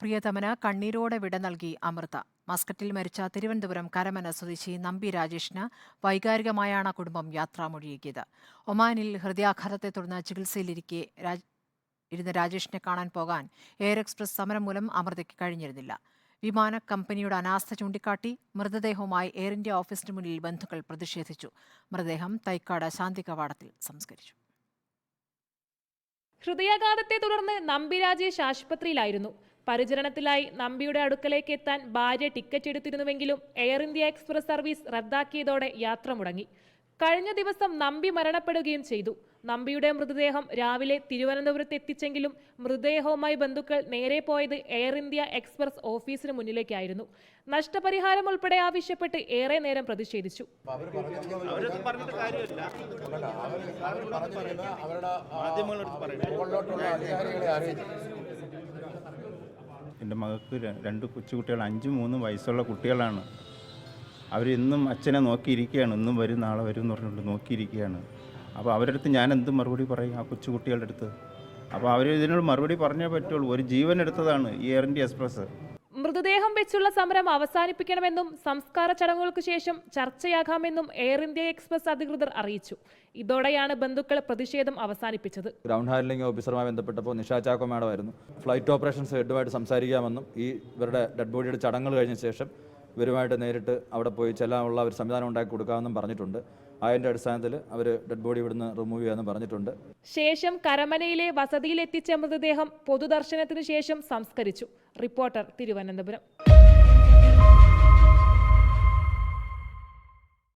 പ്രിയതമന് കണ്ണീരോടെ വിട നൽകി അമൃത. മസ്കറ്റിൽ മരിച്ച തിരുവനന്തപുരം കരമന സ്വദേശി നമ്പി രാജേഷിന് വൈകാരികമായാണ് കുടുംബം യാത്രാമൊഴിയേകിയത്. ഒമാനിൽ ഹൃദയാഘാതത്തെ തുടർന്ന് ചികിത്സയിലിരിക്കെ ഇരുന്ന രാജേഷിനെ കാണാൻ പോകാൻ എയർ എക്സ്പ്രസ് സമരം മൂലം അമൃതയ്ക്ക് കഴിഞ്ഞിരുന്നില്ല. വിമാന കമ്പനിയുടെ അനാസ്ഥ ചൂണ്ടിക്കാട്ടി മൃതദേഹവുമായി എയർ ഇന്ത്യ ഓഫീസിന് മുന്നിൽ ബന്ധുക്കൾ പ്രതിഷേധിച്ചു. മൃതദേഹം തൈക്കാട് ശാന്തി കവാടത്തിൽ സംസ്കരിച്ചു. ഹൃദയാഘാതത്തെ തുടർന്ന് നമ്പി രാജേഷ് ആശുപത്രിയിലായിരുന്നു. പരിചരണത്തിലായി നമ്പിയുടെ അടുക്കലേക്ക് എത്താൻ ഭാര്യ ടിക്കറ്റ് എടുത്തിരുന്നുവെങ്കിലും എയർ ഇന്ത്യ എക്സ്പ്രസ് സർവീസ് റദ്ദാക്കിയതോടെ യാത്ര മുടങ്ങി. കഴിഞ്ഞ ദിവസം നമ്പി മരണപ്പെടുകയും ചെയ്തു. നമ്പിയുടെ മൃതദേഹം രാവിലെ തിരുവനന്തപുരത്ത് എത്തിച്ചെങ്കിലും മൃതദേഹവുമായി ബന്ധുക്കൾ നേരെ പോയത് എയർ ഇന്ത്യ എക്സ്പ്രസ് ഓഫീസിന് മുന്നിലേക്കായിരുന്നു. നഷ്ടപരിഹാരം ഉൾപ്പെടെ ആവശ്യപ്പെട്ട് ഏറെ നേരം പ്രതിഷേധിച്ചു. അവരൊന്നും എന്റെ മകൾക്ക് രണ്ട് കൊച്ചുകുട്ടികൾ അഞ്ചും മൂന്നും വയസ്സുള്ള കുട്ടികളാണ്. അവരിന്നും അച്ഛനെ നോക്കിയിരിക്കുകയാണ്. ഇന്നും വരും നാളെ വരും എന്ന് പറഞ്ഞുകൊണ്ട് നോക്കിയിരിക്കുകയാണ്. അപ്പോൾ അവരുടെ അടുത്ത് ഞാൻ എന്ത് മറുപടി പറയും ആ കൊച്ചുകുട്ടികളുടെ അടുത്ത്? അപ്പോൾ അവർ ഇതിനോട് മറുപടി പറഞ്ഞേ പറ്റുള്ളൂ. ഒരു ജീവൻ എടുത്തതാണ് ഈ എയർ ഇന്ത്യ എക്സ്പ്രസ് മൃതദേഹം വെച്ചുള്ള സമരം അവസാനിപ്പിക്കണമെന്നും സംസ്കാര ചടങ്ങുകൾക്ക് ശേഷം ചർച്ചയാകാമെന്നും എയർ ഇന്ത്യ എക്സ്പ്രസ് അധികൃതർ അറിയിച്ചു. ഇതോടെയാണ് ബന്ധുക്കൾ പ്രതിഷേധം അവസാനിപ്പിച്ചത്. ഗ്രൗണ്ട് ഹാൻഡ്ലിംഗ് ഓഫീസറുമായി ബന്ധപ്പെട്ടപ്പോൾ നിഷാ ചാക്കോ മാഡമായിരുന്നു ഫ്ലൈറ്റ് ഓപ്പറേഷൻസ് ഹെഡുമായിട്ട് സംസാരിക്കാമെന്നും ഈ ഇവരുടെ ഡെഡ് ബോഡിയുടെ ചടങ്ങുകൾ കഴിഞ്ഞ ശേഷം ഇവരുമായിട്ട് നേരിട്ട് അവിടെ പോയി ചെല്ലാനുള്ള ഒരു സംവിധാനം ഉണ്ടാക്കി കൊടുക്കാമെന്നും പറഞ്ഞിട്ടുണ്ട്. അതിന്റെ അടിസ്ഥാനത്തിൽ അവർ ഡെഡ് ബോഡി ഇവിടുന്ന് റിമൂവ് ചെയ്യാന്ന് പറഞ്ഞിട്ടുണ്ട്. ശേഷം കരമനയിലെ വസതിയിൽ എത്തിച്ച മൃതദേഹം പൊതുദർശനത്തിന് ശേഷം സംസ്കരിച്ചു. റിപ്പോർട്ടർ തിരുവനന്തപുരം.